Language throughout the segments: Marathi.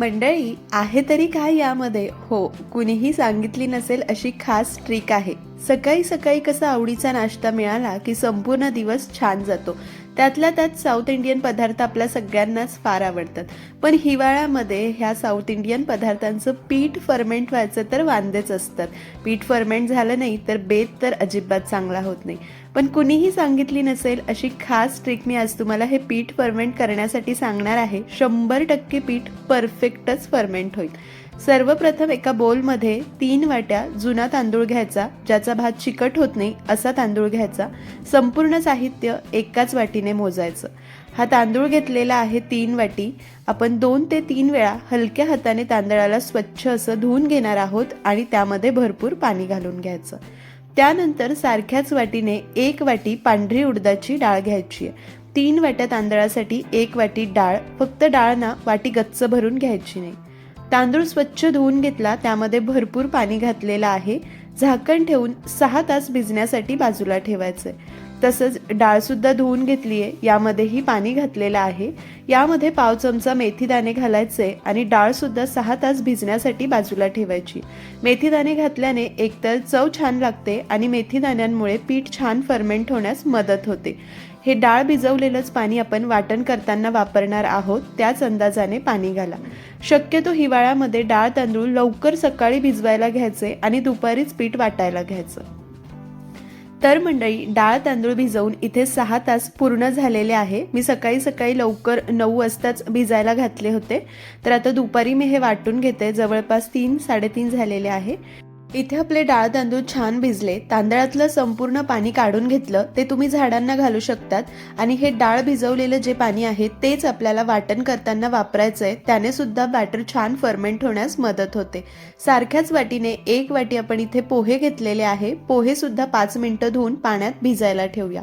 मंडळी आहे तरी काय यामध्ये? हो कुणीही सांगितली नसेल अशी खास ट्रिक आहे. सकाळी सकाळी कसा आवडीचा नाश्ता मिळाला की संपूर्ण दिवस छान जातो. त्यातल्या त्यात साऊथ इंडियन पदार्थ आपल्या सगळ्यांनाच फार आवडतात. पण हिवाळ्यामध्ये ह्या साऊथ इंडियन पदार्थांचं पीठ फर्मेंट व्हायचं तर वांदेच असतात. पीठ फर्मेंट झालं नाही तर बेत तर अजिबात चांगला होत नाही. पण कुणीही सांगितली नसेल अशी खास ट्रिक मी आज तुम्हाला हे पीठ फर्मेंट करण्यासाठी सांगणार आहे. शंभर टक्के पीठ परफेक्टच फर्मेंट होईल. सर्वप्रथम एका बोलमध्ये तीन वाट्या जुना तांदूळ घ्यायचा ज्याचा भात चिकट होत नाही असा तांदूळ घ्यायचा. संपूर्ण साहित्य एकाच वाटीने मोजायचं. हा तांदूळ घेतलेला आहे तीन वाटी. आपण दोन ते तीन वेळा हलक्या हाताने तांदळाला स्वच्छ असं धुवून घेणार आहोत आणि त्यामध्ये भरपूर पाणी घालून घ्यायचं. त्यानंतर सारख्याच वाटीने एक वाटी पांढरी उडदाची डाळ घ्यायची. आहे तीन वाट्या तांदळासाठी एक वाटी डाळ फक्त डाळ ना वाटी गच्च भरून घ्यायची नाही. तांदूळ स्वच्छ धुवून घेतला त्यामध्ये भरपूर पाणी घातलेलं आहे. झाकण ठेवून सहा तास भिजण्यासाठी बाजूला ठेवायचं आहे तसंच डाळसुद्धा धुवून घेतली आहे यामध्येही पाणी घातलेलं आहे. यामध्ये पाव चमचा मेथीदाणे घालायचे आणि डाळसुद्धा सहा तास भिजण्यासाठी बाजूला ठेवायची. मेथीदाणे घातल्याने एकतर चव छान लागते आणि मेथीदाण्यांमुळे पीठ छान फर्मेंट होण्यास मदत होते. हे डाळ भिजवलेलंच पाणी आपण वाटण करताना वापरणार आहोत. त्याच अंदाजाने पाणी घाला. शक्यतो हिवाळ्यामध्ये डाळ तांदूळ लवकर सकाळी भिजवायला घ्यायचे आणि दुपारीच पीठ वाटायला घ्यायचं. तर मंडळी डाळ तांदूळ भिजवून इथे सहा तास पूर्ण झालेले आहे. मी सकाळी सकाळी लवकर नऊ वाजताच भिजायला घातले होते. तर आता दुपारी मी हे वाटून घेते. जवळपास तीन साडेतीन झालेले आहे. इथे आपले डाळ तांदूळ छान भिजले तांदळातलं संपूर्ण पाणी काढून घेतलं ते तुम्ही झाडांना घालू शकतात. आणि हे डाळ भिजवलेलं जे पाणी आहे तेच आपल्याला वाटण करताना वापरायचं आहे त्याने सुद्धा बॅटर छान फर्मेंट होण्यास मदत होते. सारख्याच वाटीने एक वाटी आपण इथे पोहे घेतलेले आहे. पोहे सुद्धा पाच मिनिटं धुवून पाण्यात भिजायला ठेवूया.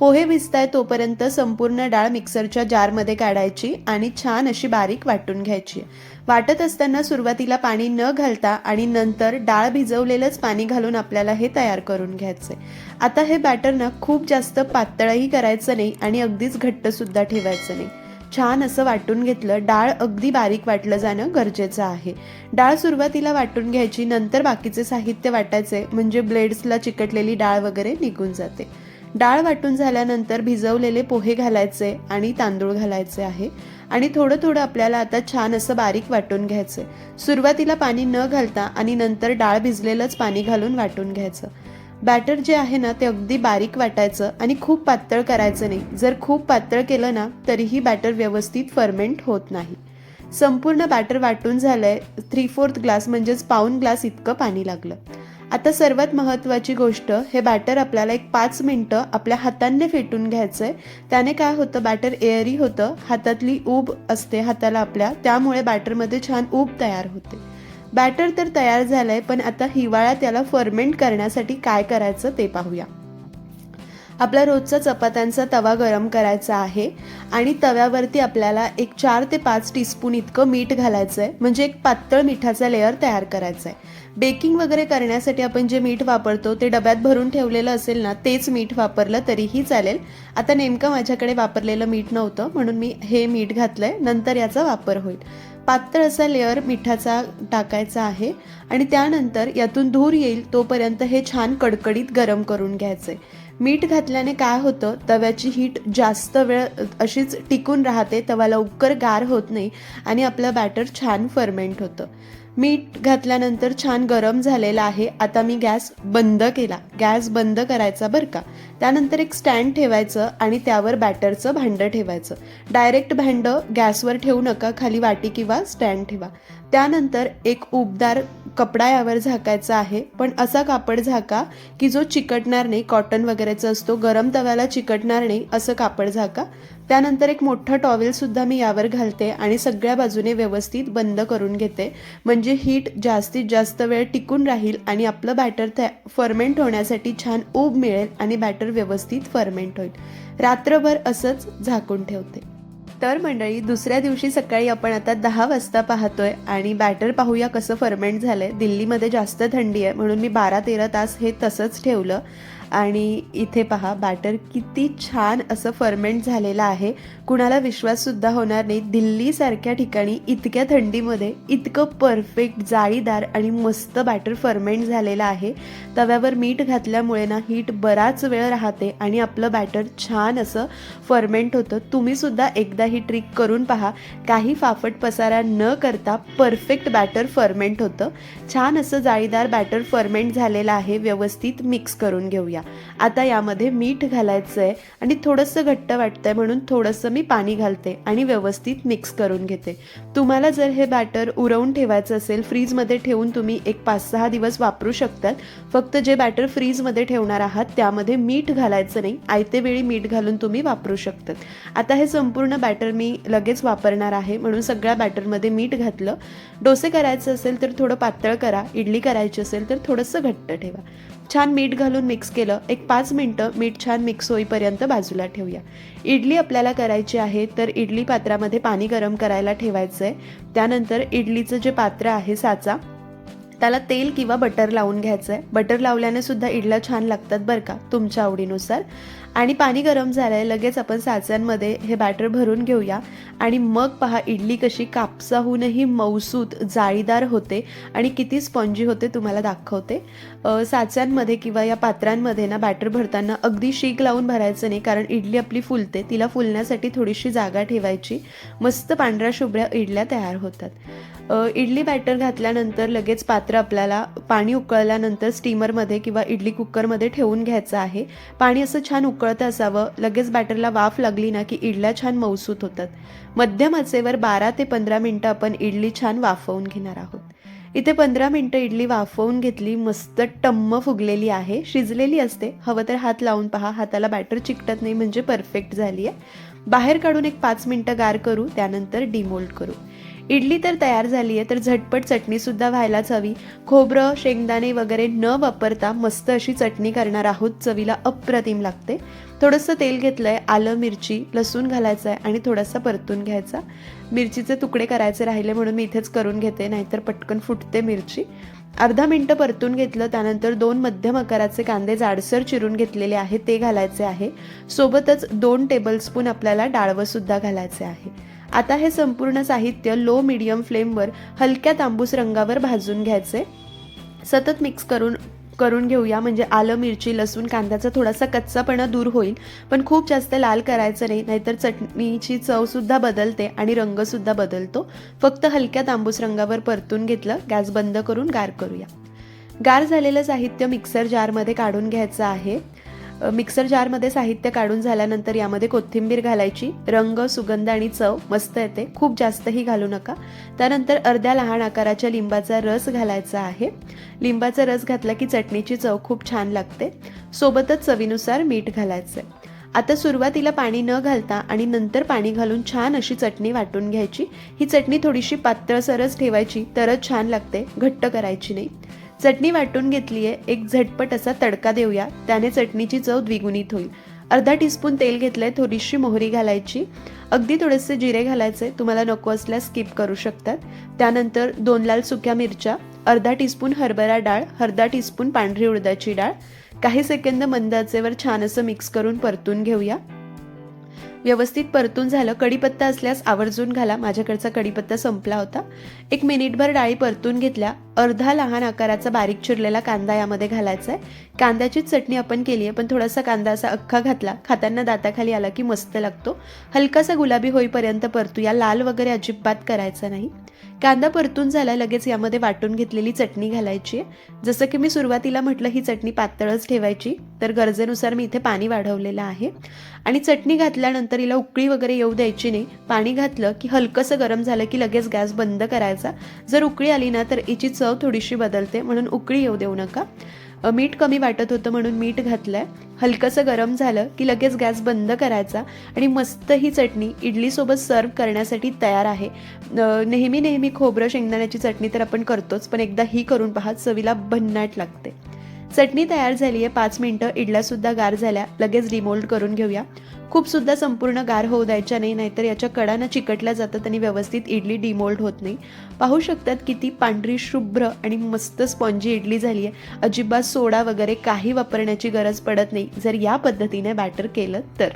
पोहे भिजताय तोपर्यंत संपूर्ण डाळ मिक्सरच्या जारमध्ये काढायची आणि छान अशी बारीक वाटून घ्यायची. वाटत असताना सुरुवातीला पाणी न घालता आणि नंतर डाळ भिजवलेलंच पाणी घालून आपल्याला हे तयार करून घ्यायचंय आता हे बॅटर ना खूप जास्त पातळही करायचं नाही आणि अगदीच घट्टसुद्धा ठेवायचं नाही. छान असं वाटून घेतलं डाळ अगदी बारीक वाटलं जाणं गरजेचं आहे. डाळ सुरुवातीला वाटून घ्यायची नंतर बाकीचे साहित्य वाटायचे म्हणजे ब्लेड्सला चिकटलेली डाळ वगैरे निघून जाते. डाळ वाटून झाल्यानंतर भिजवलेले पोहे घालायचे आणि तांदूळ घालायचे आहे. आणि थोडं थोडं आपल्याला आता छान असं बारीक वाटून घ्यायचं सुरुवातीला पाणी न घालता आणि नंतर डाळ भिजलेलंच पाणी घालून वाटून घ्यायचं. बॅटर जे आहे ना ते अगदी बारीक वाटायचं आणि खूप पातळ करायचं नाही. जर खूप पातळ केलं ना तरीही बॅटर व्यवस्थित फर्मेंट होत नाही. संपूर्ण बॅटर वाटून झालंय. थ्री फोर्थ ग्लास म्हणजेच पाऊन ग्लास इतकं पाणी लागलं. आता सर्वात महत्त्वाची गोष्ट हे बॅटर आपल्याला एक पाच मिनटं आपल्या हातांनी फेटून घ्यायचं आहे त्याने काय होतं बॅटर एअरी होतं हातातली ऊब असते हाताला आपल्या त्यामुळे बॅटरमध्ये छान ऊब तयार होते. बॅटर तर तयार झालं आहे पण आता हिवाळ्यात त्याला फर्मेंट करण्यासाठी काय करायचं ते पाहूया. आपला रोजचा चपात्यांचा तवा गरम करायचा आहे आणि तव्यावरती आपल्याला एक चार ते पाच टीस्पून इतकं मीठ घालायचं आहे म्हणजे एक पातळ मिठाचा लेअर तयार करायचा आहे बेकिंग वगैरे करण्यासाठी आपण जे मीठ वापरतो ते डब्यात भरून ठेवलेलं असेल ना तेच मीठ वापरलं तरीही चालेल. आता नेमकं माझ्याकडे वापरलेलं मीठ नव्हतं म्हणून मी हे मीठ घातलं आहे नंतर याचा वापर होईल. पातळ असा लेअर मिठाचा टाकायचा आहे आणि त्यानंतर यातून धूर येईल तोपर्यंत हे छान कडकडीत गरम करून घ्यायचंय. मीठ घातल्याने काय होतं? तव्याची हीट जास्त वेळ अशीच टिकून राहते तवा लवकर गार होत नाही आणि आपलं बॅटर छान फर्मेंट होतं. मीठ घातल्यानंतर छान गरम झालेला आहे. आता मी गॅस बंद केला. गॅस बंद करायचा बरं का? त्यानंतर एक स्टँड ठेवायचं आणि त्यावर बॅटरचं भांडं ठेवायचं. डायरेक्ट भांडं गॅसवर ठेवू नका खाली वाटी किंवा स्टँड ठेवा. त्यानंतर एक उबदार कपडा यावर झाकायचा आहे. पण असा कापड झाका की जो चिकटणार नाही कॉटन वगैरेचा असतो गरम तव्याला चिकटणार नाही असं कापड झाका. त्यानंतर एक मोठं टॉवेलसुद्धा मी यावर घालते आणि सगळ्या बाजूने व्यवस्थित बंद करून घेते. म्हणजे म्हणजे हीट जास्तीत जास्त वेळ टिकून राहील आणि आपलं बॅटर त्या फर्मेंट होण्यासाठी छान ऊब मिळेल आणि बॅटर व्यवस्थित फर्मेंट होईल. रात्रभर असंच झाकून ठेवते. तर मंडळी दुसऱ्या दिवशी सकाळी आपण आता दहा वाजता पाहतोय आणि बॅटर पाहूया कसं फर्मेंट झालंय. दिल्लीमध्ये जास्त थंडी आहे म्हणून मी बारा तेरा तास हे तसंच ठेवलं. आणि इथे पहा बॅटर किती छान असं फर्मेंट झालेलं आहे. कुणाला विश्वाससुद्धा होणार नाही. दिल्लीसारख्या ठिकाणी इतक्या थंडीमध्ये इतकं परफेक्ट जाळीदार आणि मस्त बॅटर फर्मेंट झालेलं आहे. तव्यावर मीठ घातल्यामुळे ना हीट बराच वेळ राहते आणि आपलं बॅटर छान असं फर्मेंट होतं. तुम्हीसुद्धा एकदा ही ट्रिक करून पहा. काही फाफट पसारा न करता परफेक्ट बॅटर फर्मेंट होतं. छान असं जाळीदार बॅटर फर्मेंट झालेलं आहे. व्यवस्थित मिक्स करून घेऊया. आता यामध्ये मीठ घालायचं आहे आणि थोडंसं घट्ट वाटतंय म्हणून थोडंसं मी पाणी घालते आणि व्यवस्थित मिक्स करून घेते. तुम्हाला जर हे बॅटर उरवून ठेवायचं असेल फ्रीजमध्ये ठेवून तुम्ही एक पाच सहा दिवस वापरू शकतात. फक्त जे बॅटर फ्रीजमध्ये ठेवणार आहात त्यामध्ये मीठ घालायचं नाही. आयते वेळी मीठ घालून तुम्ही वापरू शकतात. आता हे संपूर्ण बॅटर मी लगेच वापरणार आहे म्हणून सगळ्या बॅटरमध्ये मीठ घातलं. डोसे करायचं असेल तर थोडं पातळ करा. इडली करायची असेल तर थोडंसं घट्ट ठेवा. छान मीठ घालून मिक्स केलं. एक पाच मिनटं मीठ छान मिक्स होईपर्यंत बाजूला ठेवूया. इडली आपल्याला करायची आहे तर इडली पात्रामध्ये पाणी गरम करायला ठेवायचं आहे त्यानंतर इडलीचं जे पात्र आहे साचा त्याला तेल किंवा बटर लावून घ्यायचं आहे बटर लावल्याने सुद्धा इडल्या छान लागतात बरं का तुमच्या आवडीनुसार. आणि पाणी गरम झालं आहे लगेच आपण साच्यांमध्ये हे बॅटर भरून घेऊया. आणि मग पहा इडली कशी कापसाहूनही मौसूत जाळीदार होते आणि किती स्पॉन्जी होते तुम्हाला दाखवते. साच्यांमध्ये किंवा या पात्रांमध्ये ना बॅटर भरताना अगदी शीक लावून भरायचं नाही कारण इडली आपली फुलते तिला फुलण्यासाठी थोडीशी जागा ठेवायची. मस्त पांढऱ्या शुभ्र्या इडल्या तयार होतात. इडली बॅटर घातल्यानंतर लगेच पात्र आपल्याला पाणी उकळल्यानंतर स्टीमरमध्ये किंवा इडली कुकरमध्ये ठेवून घ्यायचं आहे. पाणी असं छान उकळतं असावं. लगेच बॅटरला वाफ लागली ना की इडल्या छान मौसूत होतात. मध्यम आचेवर बारा ते पंधरा मिनटं आपण इडली छान वाफवून घेणार आहोत. इथे पंधरा मिनटं इडली वाफवून घेतली मस्त टम्म फुगलेली आहे. शिजलेली असते. हवं तर हात लावून पहा. हाताला बॅटर चिकटत नाही म्हणजे परफेक्ट झाली आहे बाहेर काढून एक पाच मिनटं गार करू त्यानंतर डिमोल्ड करू. इडली तर तयार झाली आहे तर झटपट चटणीसुद्धा व्हायलाच हवी. खोबरं शेंगदाणे वगैरे न वापरता मस्त अशी चटणी करणार आहोत. चवीला अप्रतिम लागते. थोडंसं तेल घेतलं आहे आलं मिरची लसूण घालायचं आहे आणि थोडासा परतून घ्यायचा. मिरचीचे तुकडे करायचे राहिले म्हणून मी इथेच करून घेते नाहीतर पटकन फुटते मिरची. अर्धा मिनटं परतून घेतलं त्यानंतर दोन मध्यम आकाराचे कांदे जाडसर चिरून घेतलेले आहे ते घालायचे आहे. सोबतच दोन टेबलस्पून आपल्याला डाळवंसुद्धा घालायचे आहे. आता हे संपूर्ण साहित्य लो मिडियम फ्लेमवर हलक्या तांबूस रंगावर भाजून घ्यायचे. सतत मिक्स करून करून घेऊया. म्हणजे आलं मिरची लसूण कांद्याचा थोडासा कच्चापणा दूर होईल. पण खूप जास्त लाल करायचं नाही. नाहीतर चटणीची चवसुद्धा बदलते आणि रंगसुद्धा बदलतो. फक्त हलक्या तांबूस रंगावर परतून घेतलं. गॅस बंद करून गार करूया. गार झालेलं साहित्य मिक्सर जारमध्ये काढून घ्यायचं आहे. मिक्सर जारमध्ये साहित्य काढून झाल्यानंतर यामध्ये कोथिंबीर घालायची रंग सुगंध आणि चव मस्त येते. खूप जास्तही घालू नका. त्यानंतर अर्ध्या लहान आकाराच्या लिंबाचा रस घालायचा आहे. लिंबाचा रस घातला की चटणीची चव खूप छान लागते. सोबतच चवीनुसार मीठ घालायचं आहे आता सुरुवातीला पाणी न घालता आणि नंतर पाणी घालून छान अशी चटणी वाटून घ्यायची. ही चटणी थोडीशी पातळसरच ठेवायची तरच छान लागते. घट्ट करायची नाही. चटणी वाटून घेतली आहे एक झटपट असा तडका देऊया त्याने चटणीची चव द्विगुणित होईल. अर्धा टीस्पून तेल घेतलंय थोडीशी मोहरी घालायची. अगदी थोडेसे जिरे घालायचे तुम्हाला नको असल्यास स्किप करू शकतात. त्यानंतर दोन लाल सुक्या मिरच्या अर्धा टीस्पून हरभरा डाळ अर्धा टीस्पून पांढरी उडदाची डाळ. काही सेकंद मंदाचेवर छान असं मिक्स करून परतून घेऊया. व्यवस्थित परतून झालं. कढीपत्ता असल्यास आवर्जून घाला. माझ्याकडचा कढीपत्ता संपला होता. एक मिनिटभर डाळी परतून घेतल्या. अर्धा लहान आकाराचा बारीक चिरलेला कांदा यामध्ये घालायचा आहे कांद्याचीच चटणी आपण केली आहे पण थोडासा कांदा असा अख्खा घातला. खाताना दाताखाली आला की मस्त लागतो. हलकासा गुलाबी होईपर्यंत परतूया. लाल वगैरे अजिबात करायचा नाही. कांदा परतून झाला लगेच यामध्ये वाटून घेतलेली चटणी घालायची आहे. जसं की मी सुरुवातीला म्हटलं ही चटणी पातळच ठेवायची तर गरजेनुसार मी इथे पाणी वाढवलेलं आहे. आणि चटणी घातल्यानंतर हिला उकळी वगैरे येऊ द्यायची नाही. पाणी घातलं की हलकंसं गरम झालं की लगेच गॅस बंद करायचा. जर उकळी आली ना तर हिची चव थोडीशी बदलते म्हणून उकळी येऊ देऊ नका. मीठ कमी वाटत होतं म्हणून मीठ घातलंय. हलकंसं गरम झालं की लगेच गॅस बंद करायचा आणि मस्त ही चटणी इडलीसोबत सर्व करण्यासाठी तयार आहे. नेहमी नेहमी खोबरं शेंगदाण्याची चटणी तर आपण करतोच पण एकदा ही करून पहा चवीला भन्नाट लागते. चटणी तयार झाली आहे पाच मिनटं इडल्यासुद्धा गार झाल्या लगेच डिमोल्ड करून घेऊया. खूपसुद्धा संपूर्ण गार होऊ द्यायच्या नाही नाहीतर याच्या कडानं चिकटल्या जातात आणि व्यवस्थित इडली डिमोल्ड होत नाही. पाहू शकतात किती पांढरी शुभ्र आणि मस्त स्पॉन्जी इडली झाली आहे. अजिबात सोडा वगैरे काही वापरण्याची गरज पडत नाही. जर या पद्धतीने बॅटर केलं तर.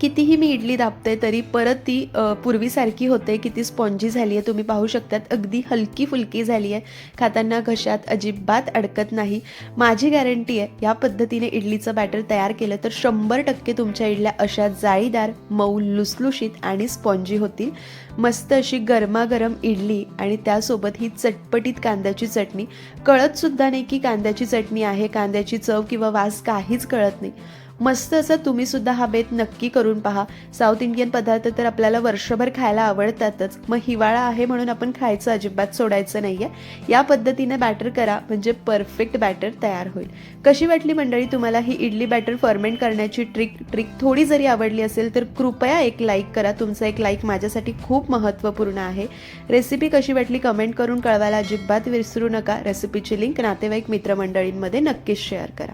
कितीही मी इडली दाबते तरी परत ती पूर्वीसारखी होते. किती स्पॉन्जी झाली आहे तुम्ही पाहू शकतात. अगदी हलकी फुलकी झाली आहे खाताना घशात अजिबात अडकत नाही. माझी गॅरंटी आहे या पद्धतीने इडलीचं बॅटर तयार केलं तर शंभर टक्के तुमच्या इडल्या अशा जाळीदार मऊ लुसलुशीत आणि स्पॉन्जी होतील. मस्त अशी गरमागरम इडली आणि त्यासोबत ही चटपटीत कांद्याची चटणी. कळतसुद्धा नाही की कांद्याची चटणी आहे कांद्याची चव किंवा वास काहीच कळत नाही. मस्त असं तुम्ही सुद्धा हा बेत नक्की करून पहा. साऊथ इंडियन पदार्थ तर आपल्याला वर्षभर खायला आवडतातच. मग हिवाळा आहे म्हणून आपण खायचं अजिबात सोडायचं नाही आहे या पद्धतीने बॅटर करा म्हणजे परफेक्ट बॅटर तयार होईल. कशी वाटली मंडळी तुम्हाला ही इडली बॅटर फर्मेंट करण्याची ट्रिक ट्रिक थोडी जरी आवडली असेल तर कृपया एक लाईक करा. तुमचं एक लाईक माझ्यासाठी खूप महत्त्वपूर्ण आहे. रेसिपी कशी वाटली कमेंट करून कळवायला अजिबात विसरू नका. रेसिपीची लिंक नातेवाईक मित्रमंडळींमध्ये नक्कीच शेअर करा.